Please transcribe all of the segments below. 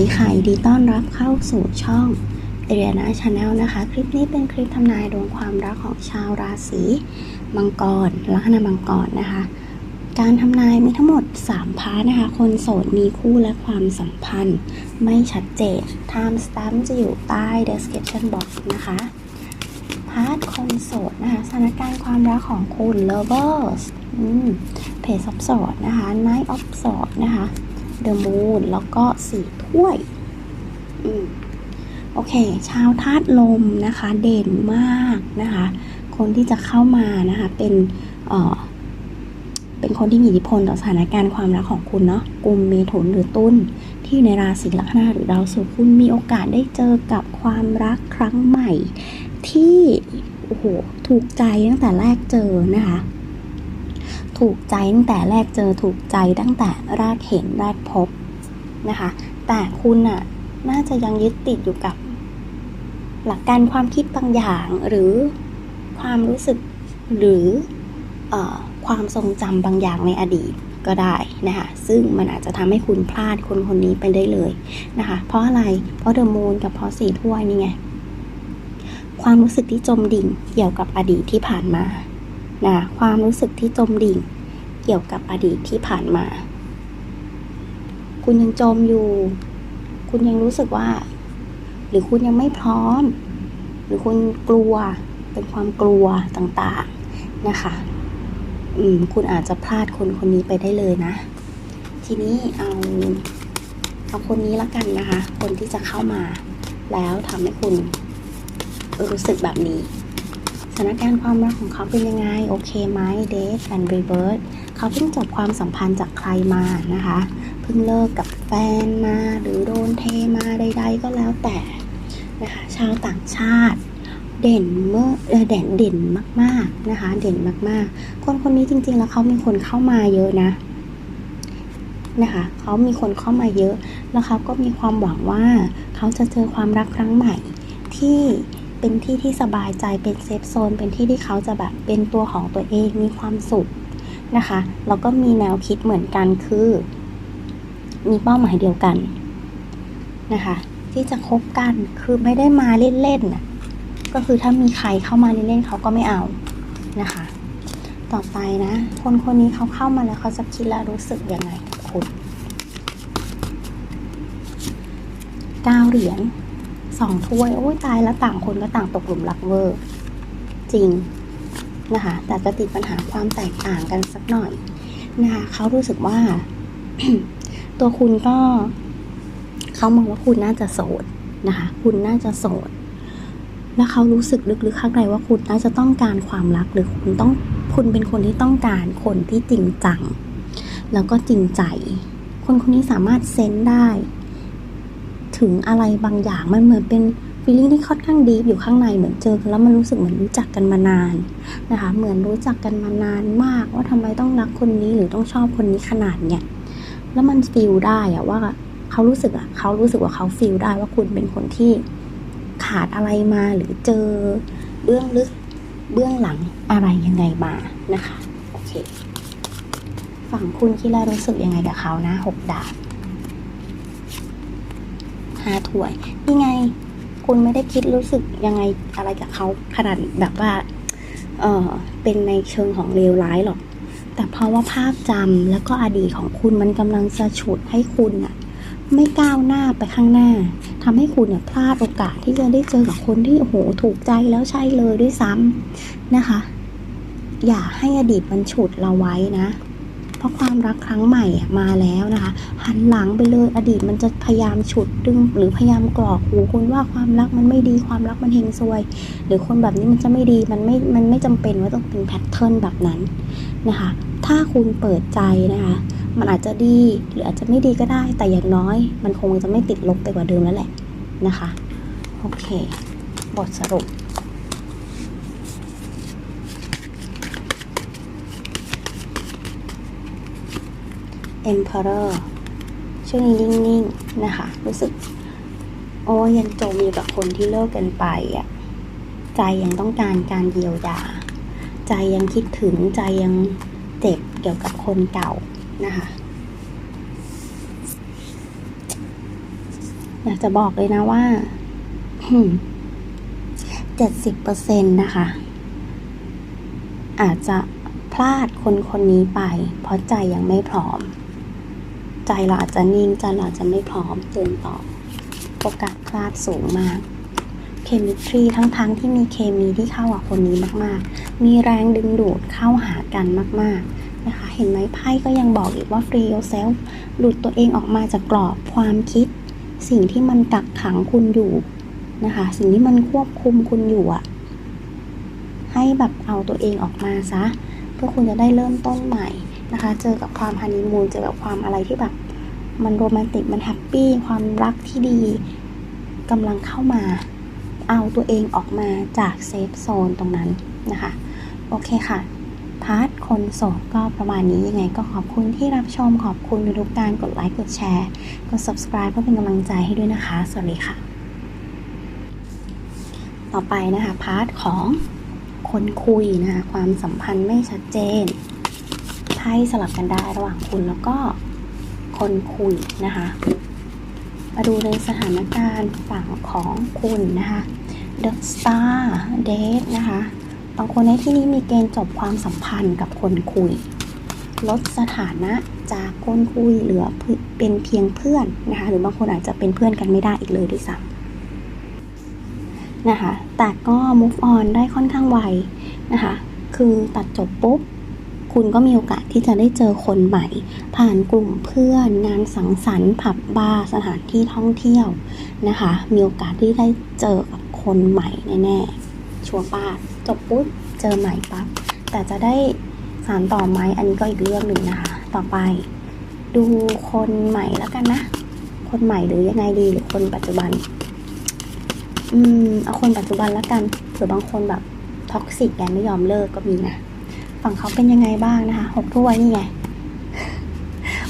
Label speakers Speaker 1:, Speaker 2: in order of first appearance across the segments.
Speaker 1: ดีค่ะยินดีต้อนรับเข้าสู่ช่องเอเรียนาชาแนลนะคะ คลิปนี้เป็นคลิปทำนายดวงความรักของชาวราศีมังกรลัคนามังกรนะคะ การทำนายมีทั้งหมด 3 พาร์ทนะคะ คนโสดมีคู่และความสัมพันธ์ ไม่ชัดเจน Time stamp จะอยู่ใต้ description box นะคะ พาร์ทคนโสดนะคะสถานการณ์ความรักของคุณ lovers อืม Page of Swords นะคะ Knight of Swords นะคะ The Moon แล้วก็สี่ถ้วยอืมโอเค ชาวธาตุลมนะคะ เด่นมากนะคะ คนที่จะเข้ามานะคะ เป็นเอ่อเป็นคนที่มีอิทธิพลต่อสถานการณ์ความรักของคุณเนาะกลุ่มเมถุนหรือตุ้น ที่อยู่ในราศีลัคนาหรือดาวศุกร์คุณมีโอกาสได้เจอกับความรักครั้งใหม่ ที่โอ้โหถูกใจตั้งแต่แรกเจอนะคะ ถูกใจตั้งแต่แรกเจอถูกใจตั้งแต่แรกเห็นแรกพบนะคะ แต่คุณน่ะน่าจะยังยึดติดอยู่กับ หลักการความคิดบางอย่างหรือความรู้สึกหรืออความทรงจำบางอย่างในอดีตก็ได้นะคะซึ่งมันอาจจะทำให้คุณพลาดคนคนนี้ไปได้เลยนะคะ เพราะอะไรเพราะเดอะมูนกับเพราะสี่ถ้วยนี่ไงความรู้สึกที่จมดิ่งเกี่ยวกับอดีตที่ผ่านมา นะความรู้สึกที่จมดิ่งเกี่ยวกับอดีตที่ผ่านมา คุณยังจมอยู่ คุณยังรู้สึกว่า หรือคุณยังไม่พร้อม หรือคุณกลัวเป็นความกลัวต่างๆนะคะ อืม คุณอาจจะพลาดคนคนนี้ไปได้เลยนะ ทีนี้เอาเอาคนนี้ละกันนะคะ คนที่จะเข้ามา แล้วทำให้คุณรู้สึกแบบนี้ ถานการณ์ความรักของเขาเป็นยังไง โอเคไหมเดทแอนด์รีเบิร์เขาเพิ่งจบความสัมพันธ์จากใครมานะคะ เพิ่งเลิกกับแฟนมา หรือโดนเทมาใด ๆ ก็แล้วแต่นะคะชาวต่างชาติเด่นเมื่อเอ่อเด่นเด่นมากๆนะคะ เด่นมากๆ คนคนนี้จริงๆแล้วเขามีคนเข้ามาเยอะนะนะคะเขามีคนเข้ามาเยอะ แล้วเขาก็มีความหวังว่าเขาจะเจอความรักครั้งใหม่ที่ เป็นที่ที่สบายใจเป็นเซฟโซนเป็นที่ที่เขาจะแบบเป็นตัวของตัวเองมีความสุขนะคะแล้วก็มีแนวคิดเหมือนกันคือ มีเป้าหมายเดียวกันนะคะ ที่จะคบกันคือไม่ได้มาเล่นๆน่ะก็คือถ้ามีใครเข้ามาเล่นๆเขาก็ไม่เอานะคะ ต่อไปนะ คนคนนี้เขาเข้ามาแล้วเขาจะคิดและรู้สึกยังไงกับคุณเก้าเหรียญ สองถ้วยโอ้ยตายแล้วต่างคนก็ต่างตกหลุมรักเวอร์ จริงนะคะ แต่จะติดปัญหาความแตกต่างกันสักหน่อยนะคะเขารู้สึกว่า ตัวคุณก็เขามองว่าคุณน่าจะโสดนะคะ คุณน่าจะโสด แล้วเขารู้สึกลึกๆข้างในว่าคุณน่าจะต้องการความรักหรือคุณต้องคุณเป็นคนที่ต้องการคนที่จริงจัง แล้วก็จริงใจ คนคนนี้สามารถเซนได้ ถึงอะไรบางอย่างมันเหมือนเป็นฟีลลิ่งที่ค่อนข้างดีอยู่ข้างในเหมือนเจอกันแล้วมันรู้สึกเหมือนรู้จักกันมานานนะคะเหมือนรู้จักกันมานานมากว่าทำไมต้องรักคนนี้หรือต้องชอบคนนี้ขนาดเนี้ยแล้วมันฟีลได้อะว่าเขารู้สึกอะเขารู้สึกว่าเขาฟีลได้ว่าคุณเป็นคนที่ขาดอะไรมาหรือเจอเบื้องลึกเบื้องหลังอะไรยังไงมานะคะโอเคฝั่งคุณคิดแล้วรู้สึกยังไงกับเขานะหกดาบาถ้วยนี่ไง คุณไม่ได้คิดรู้สึกยังไงอะไรกับเขาขนาดแบบว่า เออเป็นในเชิงของเลวร้ายหรอก แต่เพราะว่าภาพจำแล้วก็อดีตของคุณมันกำลังจะฉุดให้คุณอะไม่ก้าวหน้าไปข้างหน้าทำให้คุณเนี่ยพลาดโอกาสที่จะได้เจอกับคนที่โอ้โหถูกใจแล้วใช่เลยด้วยซ้ำนะคะ อย่าให้อดีตมันฉุดเราไว้นะ ราะความรักครั้งใหม่มาแล้วนะคะ หันหลังไปเลยอดีตมันจะพยายามฉุดดึงหรือพยายามกรอกหูคุณว่าความรักมันไม่ดีความรักมันเฮงซวย หรือคนแบบนี้มันจะไม่ดีมันไม่ มันไม่จำเป็นว่าต้องเป็นแพทเทิร์นแบบนั้นนะคะ ถ้าคุณเปิดใจนะคะ มันอาจจะดีหรืออาจจะไม่ดีก็ได้ แต่อย่างน้อย มันคงจะไม่ติดลบไปกว่าเดิมแล้วแหละนะคะโอเค บทสรุป Emperor ช่วงนี้นิ่งๆนะคะ รู้สึก โอ้ยังจมอยู่กับคนที่เลิกกันไปอะใจยังต้องการการเยียวยา ใจยังคิดถึงใจยังเจ็บเกี่ยวกับคนเก่านะคะอยากจะบอกเลยนะว่าเจ็ดสิบเปอร์เซ็นต์นะคะ อาจจะพลาดคนคนนี้ไป เพราะใจยังไม่พร้อม ใจเราอาจจะนิ่งใจเราอาจจะไม่พร้อมเตือนต่อโอกาสพลาดสูงมากเคมิตรีทั้งๆทที่มีเคมีที่เข้ากับคนนี้มากๆ มีแรงดึงดูดเข้าหากันมากๆนะคะ เห็นไหมไพ่ก็ยังบอกอีกว่า free yourself หลุดตัวเองออกมาจากกรอบความคิด สิ่งที่มันกักขังคุณอยู่นะคะ สิ่งที่มันควบคุมคุณอยู่อะให้แบบเอาตัวเองออกมาซะ เพื่อคุณจะได้เริ่มต้นใหม่นะคะ เจอกับความฮันนีมูนเจอกับความอะไรที่แบบ มันโรแมนติก มันแฮปปี้ ความรักที่ดีกำลังเข้ามา เอาตัวเองออกมาจากเซฟโซนตรงนั้นนะคะ โอเคค่ะ พาร์ทคนโสดก็ประมาณนี้ยังไงก็ขอบคุณที่รับชม ขอบคุณทุกการกดไลค์ กดแชร์ กด subscribe เพื่อเป็นกำลังใจให้ด้วยนะคะ สวัสดีค่ะ ต่อไปนะคะ พาร์ทของคนคุยนะคะ ความสัมพันธ์ไม่ชัดเจนไพ่สลับกันได้ระหว่างคุณแล้วก็ คนคุยนะคะ มาดูในสถานการณ์ฝั่งของคุณนะคะ The Star Date นะคะบางคนในที่นี้มีเกณฑ์จบความสัมพันธ์กับคนคุย ลดสถานะจากคนคุยเหลือเป็นเพียงเพื่อนนะคะหรือบางคนอาจจะเป็นเพื่อนกันไม่ได้อีกเลยด้วยซ้ำนะคะแต่ก็ move on ได้ค่อนข้างไวนะคะ คือตัดจบปุ๊บ คุณก็มีโอกาสที่จะได้เจอคนใหม่ ผ่านกลุ่มเพื่อน งานสังสรรค์ ผับบาร์สถานที่ท่องเที่ยวนะคะ มีโอกาสที่ได้เจอกับคนใหม่แน่ๆชัวร์ป้าจบปุ๊บเจอใหม่ปั๊บแต่จะได้สารต่อไหมอันนี้ก็อีกเรื่องหนึ่งนะคะ ต่อไป ดูคนใหม่แล้วกันนะ คนใหม่หรือยังไงดีหรือคนปัจจุบัน อืมเอาคนปัจจุบันแล้วกันเผื่อบางคนแบบท็อกซิกแกไม่ยอมเลิกก็มีนะ ฝั่งเขาเป็นยังไงบ้างนะคะหกถ้วยนี่ไง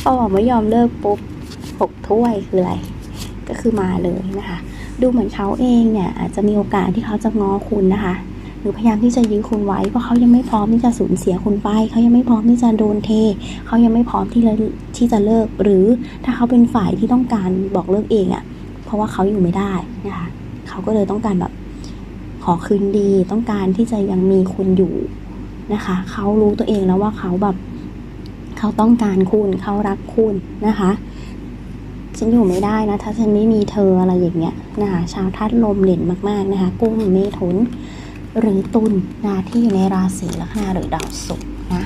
Speaker 1: พอบอกไม่ยอมเลิกปุ๊บหกถ้วยคืออะไรก็คือมาเลยนะคะ ดูเหมือนเขาเองเนี่ยอาจจะมีโอกาสที่เขาจะง้อคุณนะคะ หรือพยายามที่จะยื้อคุณไว้เพราะเขายังไม่พร้อมที่จะสูญเสียคุณไป เขายังไม่พร้อมที่จะโดนเท เขายังไม่พร้อมที่จะที่จะเลิก หรือถ้าเขาเป็นฝ่ายที่ต้องการบอกเลิกเองอะ่ะ เพราะว่าเขาอยู่ไม่ได้นะคะ เขาก็เลยต้องการแบบขอคืนดี ต้องการที่จะยังมีคุณอยู่ นะคะ เขารู้ตัวเองแล้วว่าเขาแบบเขาต้องการคุณเขารักคุณนะคะ ฉันอยู่ไม่ได้นะ ถ้าฉันไม่มีเธออะไรอย่างเงี้ยนะคะชาวธาตุลมเด่นมากๆนะคะกุ้งเมถุนหรือตุลนะที่อยู่ในราศีลัคนาหรือดาวศุกร์นะ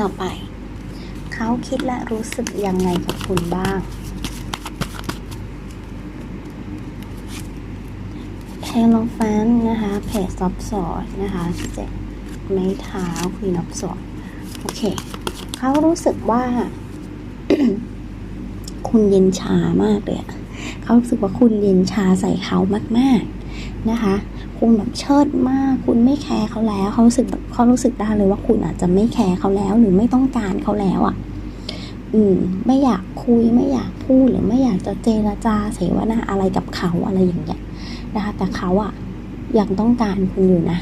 Speaker 1: ต่อไป เขาคิดและรู้สึกยังไงกับคุณบ้างเทโลแฟนนะคะเพจซับสอดนะคะเจ็ด ไม้เท้าควีนอฟสอดโอเค เขารู้สึกว่า คุณเย็นชามากเลยอะเขารู้สึกว่าคุณเย็นชาใส่เขามาก ๆ นะคะ คุณแบบเชิดมาก คุณไม่แคร์เขาแล้ว เขารู้สึกแบบเขารู้สึกได้เลยว่าคุณอาจจะไม่แคร์เขาแล้ว หรือไม่ต้องการเขาแล้วอะ่ะ อืม ไม่อยากคุย ไม่อยากพูด หรือไม่อยากจะเจรจาเสวนาอะไรกับเขาอะไรอย่างเงี้ยนะคะ แต่เขาอะ่ะยังต้องการคุณอยู่นะ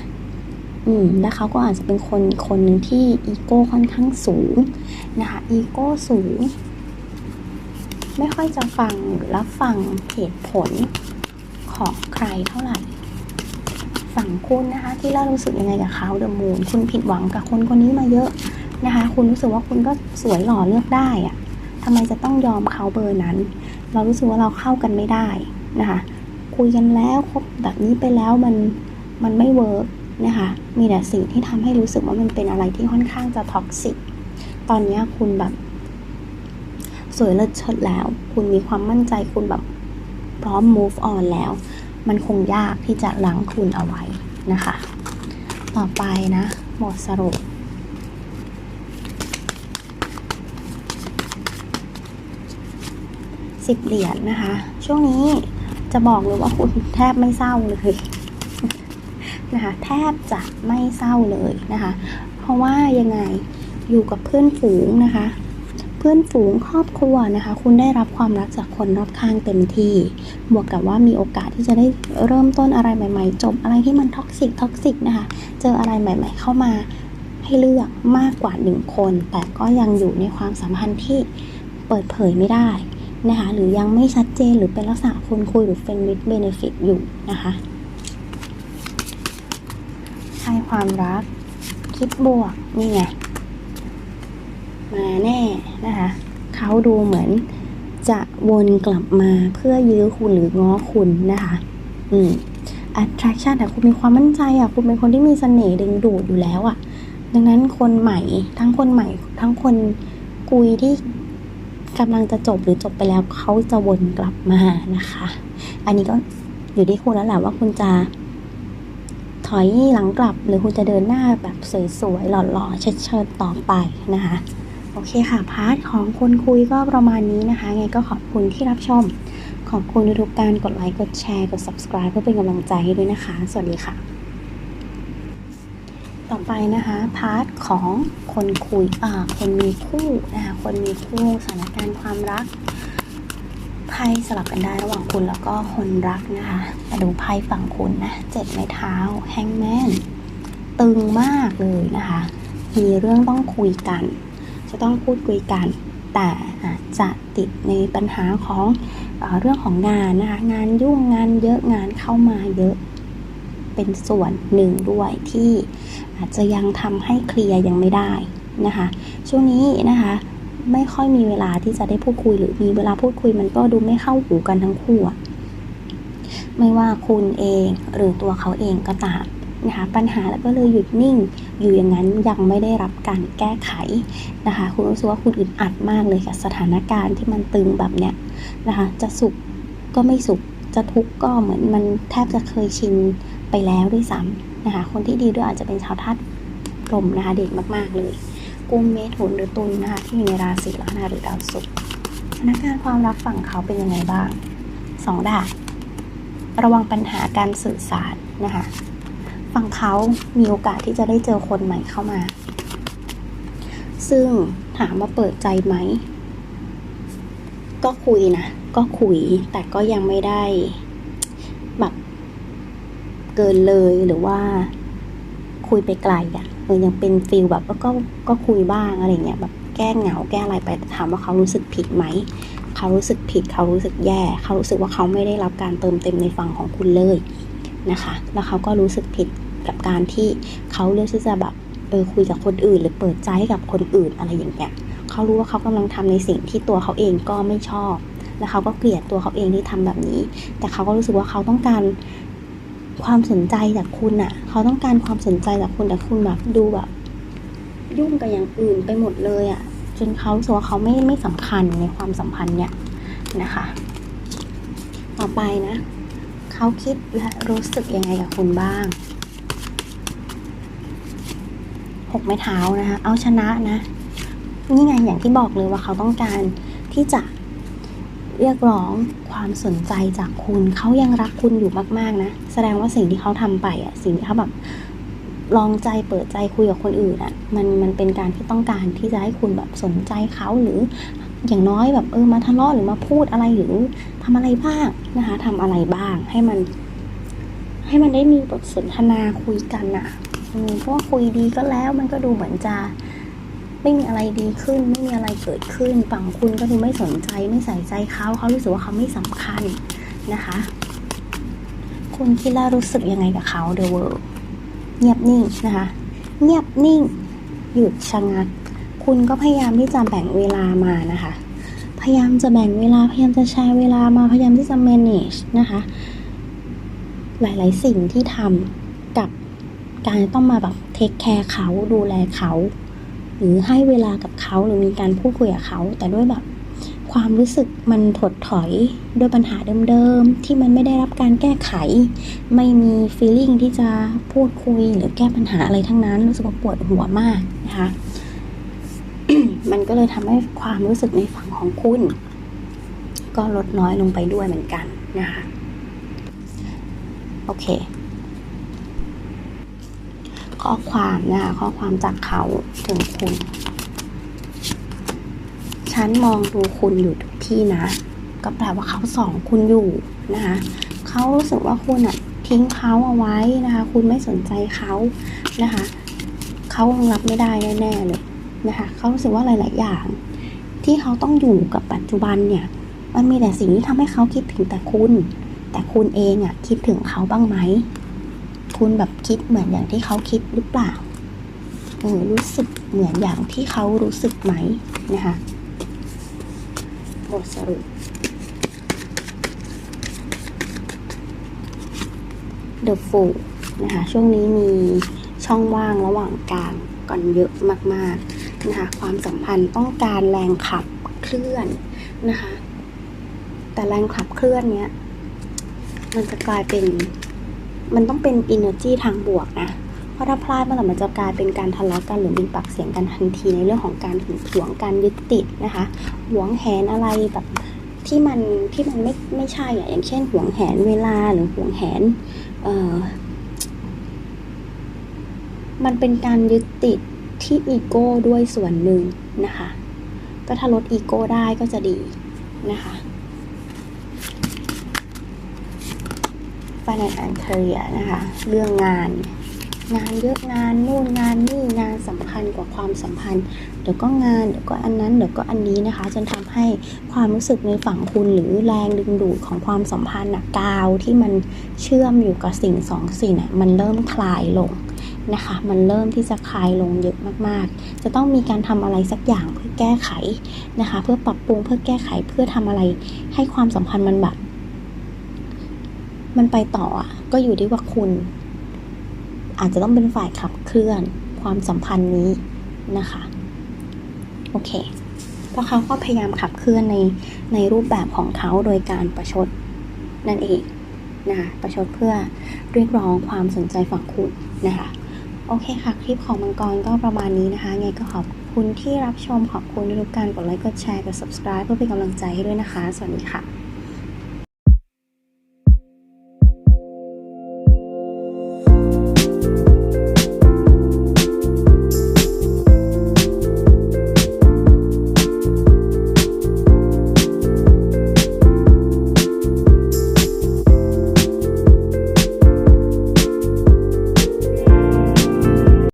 Speaker 1: อืมแล้วเขาก็อาจจะเป็นคนคนหนึ่งที่อีโก้ค่อนข้างสูงนะคะ อีโก้สูง ไม่ค่อยจะฟังหรือรับฟังเหตุผลของใครเท่าไหร่ ฝั่งคุณนะคะ ที่เรารู้สึกยังไงกับเขาเดอะมูนคุณผิดหวังกับคนคนนี้มาเยอะนะคะ คุณรู้สึกว่าคุณก็สวยหล่อเลือกได้อะทำไมจะต้องยอมเขาเบอร์นั้น เรารู้สึกว่าเราเข้ากันไม่ได้นะคะ คุยกันแล้วคบแบบนี้ไปแล้วมันมันไม่เวิร์ก นะคะมีแต่สิ่งที่ทำให้รู้สึกว่ามันเป็นอะไรที่ค่อนข้างจะท็อกซิกตอนนี้คุณแบบ สวยเลิศเชิดแล้ว คุณมีความมั่นใจคุณแบบพร้อม move on แล้ว มันคงยากที่จะล้างคุณเอาไว้นะคะ ต่อไปนะบทสรุปสิบเหรียญนะคะ ช่วงนี้จะบอกเลยว่าคุณแทบไม่เศร้าเลย นะคะแทบจะไม่เศร้าเลยนะคะ เพราะว่ายังไงอยู่กับเพื่อนฝูงนะคะ เพื่อนฝูงครอบครัวนะคะ คุณได้รับความรักจากคนรอบข้างเต็มที่ บวกกับว่ามีโอกาสที่จะได้เริ่มต้นอะไรใหม่ ๆ จบอะไรที่มันท็อกซิกท็อกซิกนะคะ เจออะไรใหม่ ๆ เข้ามาให้เลือกมากกว่าหนึ่งคน แต่ก็ยังอยู่ในความสัมพันธ์ที่เปิดเผยไม่ได้นะคะ หรือยังไม่ชัดเจนหรือเป็นลักษณะคนคุยหรือเป็น with benefit อยู่นะคะ ความรัก คิดบวกนี่ไง มาแน่นะคะเขาดูเหมือนจะวนกลับมาเพื่อยื้อคุณหรือง้อคุณนะคะ อืม attraction แต่คุณมีความมั่นใจอะคุณเป็นคนที่มีเสน่ห์ดึงดูดอยู่แล้วอะดังนั้นคนใหม่ ทั้งคนใหม่ ทั้งคนคุยที่กำลังจะจบหรือจบไปแล้วเขาจะวนกลับมานะคะ อันนี้ก็อยู่ที่คุณแล้วแหละว่าคุณจะ ถอยหลังกลับหรือคุณจะเดินหน้าแบบสวยๆหล่อๆเชิดๆต่อไปนะคะโอเคค่ะ พาร์ทของคนคุยก็ประมาณนี้นะคะ ไงก็ขอบคุณที่รับชม ขอบคุณทุกการกดไลค์ กดแชร์ กด subscribe เพื่อเป็นกำลังใจให้ด้วยนะคะ สวัสดีค่ะ ต่อไปนะคะ พาร์ทของคนคุยอ่าคนมีคู่นะคะ คนมีคู่สถานการณ์ความรัก ไพ่สลับกันได้ระหว่างคุณแล้วก็คนรักนะคะ มาดูไพ่ฝั่งคุณนะเจ็ดไม้เท้าแฮงแมนตึงมากเลยนะคะ มีเรื่องต้องคุยกัน จะต้องพูดคุยกัน แต่อาจจะติดในปัญหาของเอเรื่องของงานนะคะ งานยุ่งงานเยอะงานเข้ามาเยอะ เป็นส่วนหนึ่งด้วยที่อาจจะยังทำให้เคลียร์ยังไม่ได้นะคะ ช่วงนี้นะคะ ไม่ค่อยมีเวลาที่จะได้พูดคุย หรือมีเวลาพูดคุยมันก็ดูไม่เข้าหูกันทั้งคู่อะไม่ว่าคุณเองหรือตัวเขาเองก็ตามนะคะปัญหาแล้วก็เลยหยุดนิ่ง อยู่อย่างนั้นยังไม่ได้รับการแก้ไขนะคะ คุณรู้สึกว่าคุณอึดอัดมากเลยกับสถานการณ์ที่มันตึงแบบเนี้ยนะคะ จะสุขก็ไม่สุขจะทุกข์ก็เหมือนมันแทบจะเคยชินไปแล้วด้วยซ้ำนะคะ คนที่ดีด้วยอาจจะเป็นชาวธาตุลมนะคะ เด็กมากๆเลย กุมเมถุนหรือตุลนะคะที่อยู่ในราศีลัคนาหรือดาวศุกร์สถานการณ์ความรักฝั่งเขาเป็นยังไงบ้างสองดาบระวังปัญหาการสื่อสารนะคะฝั่งเขามีโอกาสที่จะได้เจอคนใหม่เข้ามา ซึ่งถามว่าเปิดใจไหม ก็คุยนะ ก็คุย แต่ก็ยังไม่ได้ แบบ เกินเลยหรือว่าคุยไปไกลอะ่ะ ออยังเป็นฟิลแบบก็ก็คุยบ้างอะไรเงี้ยแบบแก้เหงาแก้อะไรไปถามว่าเขารู้สึกผิดไหมเขารู้สึกผิดเขารู้สึกแย่ เขารู้สึกว่าเขาไม่ได้รับการเติมเต็มในฝั่งของคุณเลยนะคะ แล้วเขาก็รู้สึกผิดกับการที่เขาเลือกที่จะแบบเออคุยกับคนอื่น หรือเปิดใจให้กับคนอื่นอะไรอย่างเงี้ยเขารู้ว่าเขากำลังทำในสิ่งที่ตัวเขาเองก็ไม่ชอบ แล้วเขาก็เกลียดตัวเขาเองที่ทำแบบนี้ แต่เขาก็รู้สึกว่าเขาต้องการ ความสนใจจากคุณอะเขาต้องการความสนใจจากคุณแต่คุณแบบดูแบบ ยุ่งกับอย่างอื่นไปหมดเลยอะจนเขาสึกว่าเขาไม่ไม่สำคัญในความสัมพันธ์เนี่ยนะคะ ต่อไปนะเขาคิดและรู้สึกยังไงกับคุณบ้างหกไม้เท้านะคะ เอาชนะนะ นี่ไงอย่างที่บอกเลยว่าเขาต้องการที่จะ เรียกร้องความสนใจจากคุณเขายังรักคุณอยู่มากๆนะแสดงว่าสิ่งที่เขาทำไปอะสิ่งที่เขาแบบลองใจเปิดใจคุยกับคนอื่นอะมันมันเป็นการที่ต้องการที่จะให้คุณแบบสนใจเขาหรืออย่างน้อยแบบเออมาทะเลาะหรือมาพูดอะไรหรือทำอะไรบ้างนะคะทำอะไรบ้างให้มัน ให้มันได้มีบทสนทนาคุยกันอะเพราะว่าคุยดีก็แล้วมันก็ดูเหมือนจะ ไม่มีอะไรดีขึ้น ไม่มีอะไรเกิดขึ้น ฝั่งคุณก็ดูไม่สนใจไม่ใส่ใจเขาเขารู้สึกว่าเขาไม่สำคัญนะคะ คุณคิดแล้วรู้สึกยังไงกับเขา The World เงียบนิ่งนะคะ เงียบนิ่ง หยุดชะงัก คุณก็พยายามที่จะแบ่งเวลามานะคะ พยายามจะแบ่งเวลาพยายามจะแชร์เวลามาพยายามที่จะ manage นะคะ หลายๆสิ่งที่ทำกับการต้องมาแบบเทคแคร์เขาดูแลเขา หรือให้เวลากับเขาหรือมีการพูดคุยกับเขา แต่ด้วยแบบความรู้สึกมันถดถอยด้วยปัญหาเดิมๆ ที่มันไม่ได้รับการแก้ไข ไม่มี feeling ที่จะพูดคุยหรือแก้ปัญหาอะไรทั้งนั้น รู้สึกว่าปวดหัวมากนะคะมันก็เลยทำให้ความรู้สึกในฝั่งของคุณ ก็ลดน้อยลงไปด้วยเหมือนกันนะคะ โอเค ข้อความนะคะข้อความจากเขาถึงคุณ ฉันมองดูคุณอยู่ทุกที่นะ ก็แปลว่าเขาส่องคุณอยู่นะคะเขารู้สึกว่าคุณอะทิ้งเขาเอาไว้นะคะ คุณไม่สนใจเขานะคะเขาคงรับไม่ได้แน่ๆเลยนะคะเขารู้สึกว่าหลาย ๆ อย่าง ที่เขาต้องอยู่กับปัจจุบันเนี่ย มันมีแต่สิ่งที่ทำให้เขาคิดถึงแต่คุณ แต่คุณเองอะคิดถึงเขาบ้างไหม คุณแบบคิดเหมือนอย่างที่เขาคิดหรือเปล่าเออรู้สึกเหมือนอย่างที่เขารู้สึกไหมนะคะบทสรุป The Fool นะคะช่วงนี้มีช่องว่างระหว่างกลางก่อนเยอะมากๆนะคะความสัมพันธ์ต้องการแรงขับเคลื่อนนะคะแต่แรงขับเคลื่อนเนี้ยมันจะกลายเป็น มันต้องเป็น energy ทางบวกนะ เพราะถ้าพลาดเมื่อไหร่มันจะกลายเป็นการทะเลาะกันหรือมีปากเสียงกันทันทีในเรื่องของการหึงหวงการยึดติดนะคะหวงแหนอะไรแบบที่มันที่มันไม่ไม่ใช่อะอย่างเช่นหวงแหนเวลาหรือหวงแหนเอ่อมันเป็นการยึดติดที่อีโก้ด้วยส่วนหนึ่งนะคะ ก็ถ้าลดอีโก้ได้ก็จะดีนะคะ Finance and Career นะคะ เรื่องงาน งานเยอะงานนู่นงานนี่งานสำคัญกว่าความสัมพันธ์ เดี๋ยวก็งานเดี๋ยวก็อันนั้นเดี๋ยวก็อันนี้นะคะ จนทำให้ความรู้สึกในฝั่งคุณหรือแรงดึงดูดของความสัมพันธ์นะกาวที่มันเชื่อมอยู่กับสิ่งสองสิ่งน่ะมันเริ่มคลายลงนะคะมันเริ่มที่จะคลายลงเยอะมากๆ จะต้องมีการทำอะไรสักอย่างเพื่อแก้ไขนะคะ เพื่อปรับปรุงเพื่อแก้ไขเพื่อทำอะไรให้ความสัมพันธ์มันแบบ มันไปต่ออะก็อยู่ที่ว่าคุณ อาจจะต้องเป็นฝ่ายขับเคลื่อนความสัมพันธ์นี้นะคะ โอเค เพราะเขาก็พยายามขับเคลื่อนในในรูปแบบของเขาโดยการประชดนั่นเองนะคะประชดเพื่อเรียกร้องความสนใจฝั่งคุณนะคะ โอเคค่ะ คลิปของมังกรก็ประมาณนี้นะคะ ไงก็ขอบคุณที่รับชมขอบคุณทุกการกดไลค์กดแชร์กด subscribe เพื่อเป็นกำลังใจให้ด้วยนะคะ สวัสดีค่ะ